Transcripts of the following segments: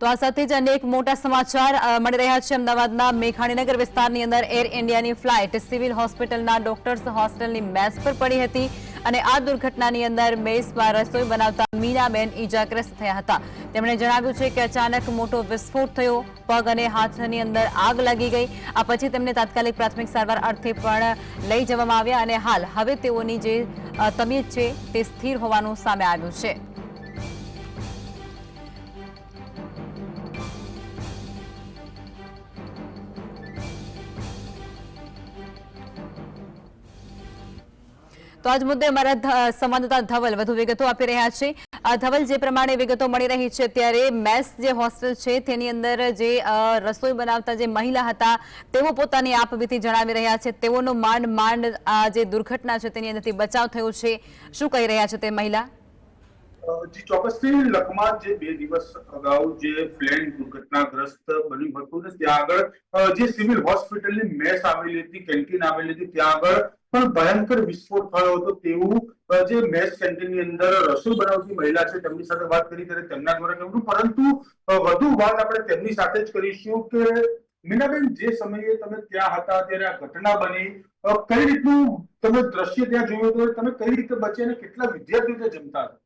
તો આ સાથે જ અનેક મોટા સમાચાર મળી રહ્યા છે. અમદાવાદના મેઘાણીનગર વિસ્તારની અંદર એર ઇન્ડિયાની ફ્લાઇટ સિવિલ હોસ્પિટલના ડોક્ટર્સ હોસ્ટેલની મેસ પર પડી હતી અને આ દુર્ઘટનાની અંદર મેસમાં રસોઈ બનાવતા મીનાબેન ઈજાગ્રસ્ત થયા હતા. તેમણે જણાવ્યું છે કે અચાનક મોટો વિસ્ફોટ થયો, પગ અને હાથની અંદર આગ લાગી ગઈ. આ પછી તેમને તાત્કાલિક પ્રાથમિક સારવાર અર્થે પણ લઈ જવામાં આવ્યા અને હાલ હવે તેઓની જે તબિયત છે તે સ્થિર હોવાનું સામે આવ્યું છે. તો આજ મુદ્દે અમારા સંવાદદાતા ધવલ વધુ વિગતો આપી રહ્યા છે. ધવલ, જે પ્રમાણે વિગતો મળી રહી છે, ત્યારે મેસ જે હોસ્ટેલ છે, તેની અંદર જે રસોઈ બનાવતા જે મહિલા હતા, તેઓ પોતાની આપવીથી જણાવી રહ્યા છે. તેઓનો માંડ માંડ આ જે દુર્ઘટના છે, તેની અંદરથી બચાવ થયો છે. શું કહી રહ્યા છે તે મહિલા? જી, ચોક્કસથી લખમાં જે બે દિવસ અગાઉ જે પ્લેન દુર્ઘટનાગ્રસ્ત બન્યું હતું ને, ત્યાં આગળ જે સિવિલ હોસ્પિટલની મેસ આવેલી હતી, કેન્ટીન આવેલી હતી, ત્યાં આગળ પણ ભયંકર વિસ્ફોટ થયો હતો તેવું જે મેસ કેન્ટીનની અંદર રસોઈ બનાવતી મહિલા છે, તેમની સાથે વાત કરી ત્યારે તેમના દ્વારા કહ્યું પરંતુ વધુ વાત આપણે તેમની સાથે જ કરીશું કે મીનાબેન, જે સમયે તમે ત્યાં હતા ત્યારે આ ઘટના બની કઈ રીતનું તમે દ્રશ્ય ત્યાં જોયું હતું તમે કઈ રીતે બચી અને કેટલા વિદ્યાર્થીઓ જમતા હતા?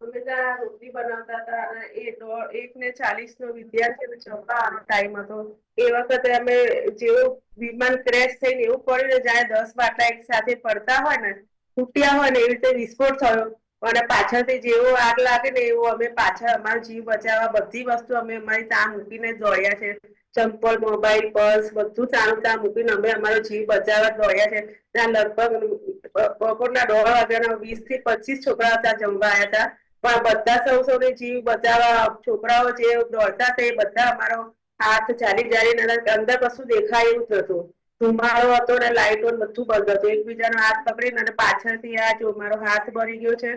અમે ત્યાં રોટલી બનાવતા હતા અને ને ચાલીસ નો વિદ્યાર્થી જમવાનો ટાઈમ હતો એ વખતે અમે જેવો વિમાન ક્રેશ થઈને એવું પડ્યું ને દસ બાટલા એક સાથે પડતા હોય ને તૂટ્યા હોય ને એવી રીતે વિસ્ફોટ થયો. અને પાછળથી જેવો આગ લાગે ને એવો અમે પાછળ અમારો જીવ બચાવવા બધી વસ્તુ અમે અમારી ત્યાં મૂકીને દોડ્યા છે. ચંપલ, મોબાઈલ, પર્સ બધું ત્યાં ત્યાં મૂકીને અમે અમારો જીવ બચાવવા દોડ્યા છે. ત્યાં લગભગ બપોરના દોઢ વાગ્યાના વીસથી પચીસ છોકરા ત્યાં જમવા આવ્યા હતા. પણ બધા સૌ સૌને જીવ બચાવવા, છોકરાઓ જે દોડતા તે બધા અમારો હાથ ચાલી ચાલી અંદર કશું દેખાય એવું નતું. ધુમાડો હતો ને લાઈટો બધું બંધ હતું. એકબીજાનો હાથ પકડીને અને પાછળથી આ જો મારો હાથ ભરી ગયો છે,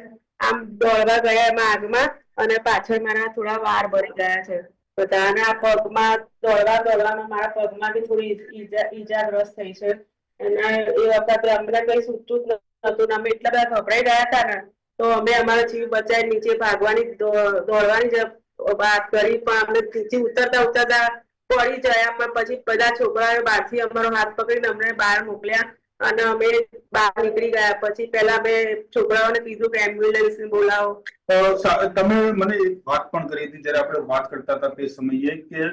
આમ દોડવા ગયા એમાં આગમાં અને પાછળ મારા થોડા વાર ભરી ગયા છે. બધા અને આ પગમાં દોડવા દોડવામાં મારા પગમાંથી થોડી ઈજા ઈજાગ્રસ્ત થઈ છે. અને એ વખતે અમને કઈ સૂચતું જ નતું અમે એટલા બધા ગભરાઈ ગયા હતા ને તો અમે અમારો જીવ બચાવી નીચે ભાગવાની દોડવાની વાત કરી, પણ અમે નીચે ઉતરતા ઉતરતા પડી ગયા પણ પછી બધા છોકરાઓ બહારથી અમારો હાથ પકડીને અમને બહાર મોકલ્યા અને અમે બહાર નીકળી ગયા. પછી પહેલા અમે છોકરાઓને કીધું કે એમ્બ્યુલન્સ બોલાવો. તમે મને એક વાત પણ કરી હતી, જ્યારે આપણે વાત કરતા હતા તે સમયે કે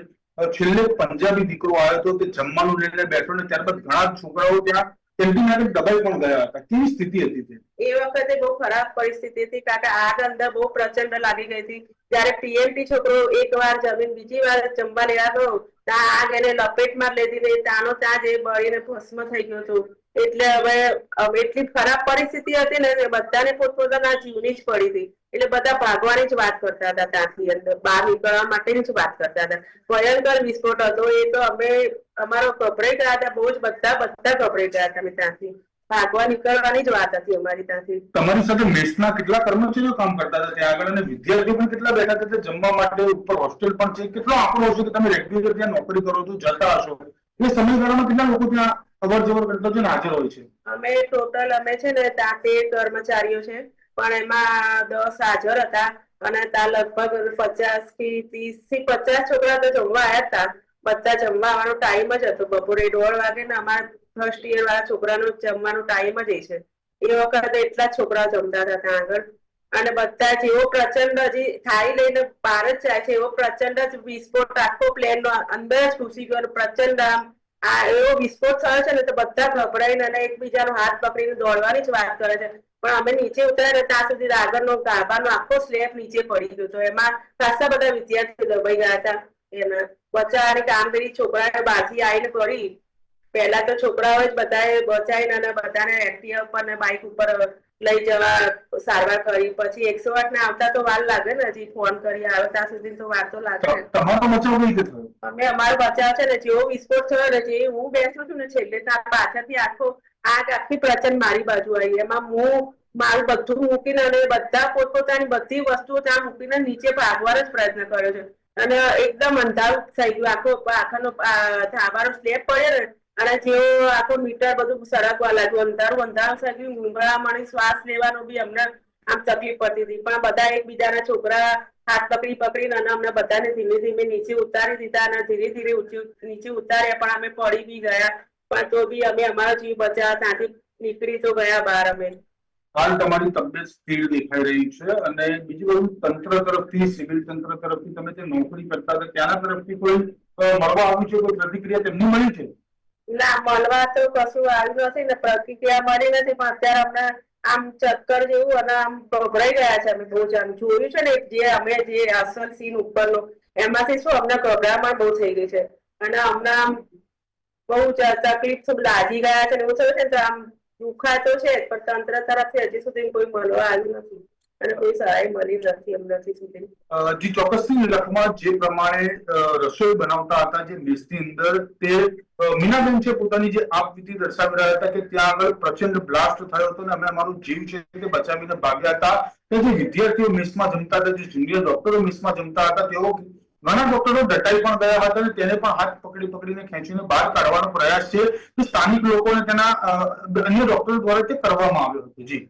છેલ્લે પંજાબી દીકરો આવ્યો હતો કે જમવાનું લઈને બેઠો ને ત્યારબાદ ઘણા છોકરાઓ ત્યાં આગળ દબાઈ પણ ગયા હતા. કેવી સ્થિતિ હતી તે? એ વખતે બહુ ખરાબ પરિસ્થિતિ હતી, કારણ કે આગ અંદર બહુ પ્રચંડ લાગી ગઈ હતી. જયારે ટીએમટી છોકરો એક વાર જમીન બીજી વાર જમવા લેવા ગયો ત્યાં આગ એને લપેટમાં લેતી ને ત્યાંનો ત્યાં જ એ બળીને ભસ્મ થઈ ગયો હતો. એટલે હવે એટલી ખરાબ પરિસ્થિતિ હતી ને બધાને પોતપોતાના જીવની જ પડી હતી. એટલે બધા ભાગવાની જ વાત કરતા હતા ત્યાંથી અંદર, બહાર નીકળવા માટેની જ વાત કરતા હતા. ભયંકર વિસ્ફોટ હતો. એ તો અમે અમારો ગભરાઈ ગયા હતા બહુ જ બધા બધા ગભરાઈ ગયા હતા અમે ત્યાંથી. ભાગવા નીકળવાની જ વાત હતી અમારી ત્યાંથી. તમારી સાથે મેસના કેટલા કર્મચારીઓ કામ કરતા હતા? ત્યાં આગળ અને વિદ્યાર્થીઓ પણ કેટલા બેઠા હતા? જમવા માટે ઉપર હોસ્ટેલ પણ છે. કેટલો આંકડો હશે કે તમે રેગ્યુલર ત્યાં નોકરી કરો છો જતા હશો? એ સમયગાળામાં કેટલા લોકો ત્યાં અવર જવર કરતા છે હાજર હોય છે? અમે ટોટલ અમે છે ને ત્યાં તેર કર્મચારીઓ છે. પણ એમાં દસ હાજર હતા અને ત્યાં લગભગ પચાસથી ત્રીસથી પચાસ છોકરા તો જમવા આવ્યા હતા બધા જમવા આવવાનો ટાઈમ જ હતો. બપોરે દોઢ વાગે ને અમારા ફર્સ્ટ યર વાળા છોકરાનો જમવાનો ટાઈમ જ છે. એ વખતે એટલા છોકરા જમતા હતા ત્યાં આગળ. અને બધા જેવો પ્રચંડ હજી થાળી લઈને બહાર જ જાય છે, એવો પ્રચંડ જ વિસ્ફોટ, આખો પ્લેન નો અંદર જ ઘૂસી ગયો પ્રચંડ આમ આ એવો વિસ્ફોટ થયો છે ને તો બધા ગભરાઈને અને એકબીજાનો હાથ પકડીને દોડવાની જ વાત કરે છે. પણ અમે નીચે ઉતર્યા ને ત્યાં સુધી આગળનો ગાભાનો આખો સ્લેબ નીચે પડી ગયો હતો. એમાં ખાસા બધા વિદ્યાર્થીઓ દબાઈ ગયા હતા. એના બચાવવાની કામગીરી છોકરાએ બાજી આવીને કરી પહેલા તો છોકરાઓ જ બધાએ બચાવીને અને બધાને એક્ટિવા ઉપર ને બાઇક ઉપર લઈ જવા સારવાર કરી. પછી એકસો આઠ ને આવતા તો વાર લાગે ને હજી ફોન કરી આવે ત્યાં સુધી તો વાર તો લાગે. તમારો બચાવ કઈ થયો? અમે અમારો બચાવ છે ને જેવો વિસ્ફોટ થયો ને જે હું બેસું છું ને છેલ્લે ત્યાં પાછળથી આખો આગ આખી પ્રચંડ મારી બાજુ આવી. એમાં હું મારું બધું મૂકીને અને બધા પોતપોતાની બધી વસ્તુઓ ત્યાં મૂકીને નીચે ભાગવાનો જ પ્રયત્ન કર્યો છે. અને એકદમ અંધારું થઈ ગયું. આખો આખાનો ધાબાનો સ્લેબ પડ્યો ને, અને જેવો આખો મીટર બધું સળગવા લાગ્યું. અંધારું અંધારું થઈ ગયું. મૂંગળામણી શ્વાસ લેવાનો બી અમને આમ તકલીફ પડતી હતી. પણ બધા એકબીજાના છોકરા હાથ પકડી પકડીને અને અમને બધાને ધીમે ધીમે નીચે ઉતારી દીધા અને ધીરે ધીરે નીચે ઉતાર્યા. પણ અમે પડી બી ગયા. પણ તો બી અમે અમારો જીવ બચ્યા ત્યાંથી નીકળી તો ગયા બહાર અમે. હાલ તમારી તબિયત સ્થિર દેખાઈ રહી છે અને બીજું બધું તંત્ર તરફથી, સિવિલ તંત્ર તરફથી તમે જે નોકરી કરતા હતા, ત્યાંના તરફથી કોઈ મળવા આવ્યું છે? કોઈ પ્રતિક્રિયા તેમની મળી છે? ના, મળવા તો કશું આવ્યું નથી ને પ્રતિક્રિયા મળી નથી, પણ અત્યારે અમને આમ ચક્કર જેવું અને આમ ગભરાઈ ગયા છે અમે બહુ જ. આમ જોયું છે ને જે અમે જે અસલ સીન ઉપરનો, એમાંથી શું અમને ગભરામણ બહુ થઈ ગઈ છે. અને અમને આમ બહુ તકલીફ લાગી ગયા છે એવું થયું છે તો આમ દુખાય તો છે પણ તંત્ર તરફથી હજી સુધી કોઈ મળવા આવ્યું નથી. રસોઈ બનાવતા હતા જે મેસની અંદર, તે મીનાબેન છે પોતાની જે આપવીતી દર્શાવી હતા ત્યાં આગળ પ્રચંડ બ્લાસ્ટ થયો હતો અને અમે અમારું જીવ છે તે બચાવીને ભાગ્યા હતા. કે જે વિદ્યાર્થીઓ મિસમાં જમતા હતા, જે જુનિયર ડોક્ટરો મિસમાં જમતા હતા, તેઓ ઘણા ડોક્ટરો દટાઈ પણ ગયા હતા અને તેને પણ હાથ પકડી પકડીને ખેંચીને બહાર કાઢવાનો પ્રયાસ છે. તો સ્થાનિક લોકોને તેના અન્ય ડોક્ટરો દ્વારા તે કરવામાં આવ્યો હતો. જી.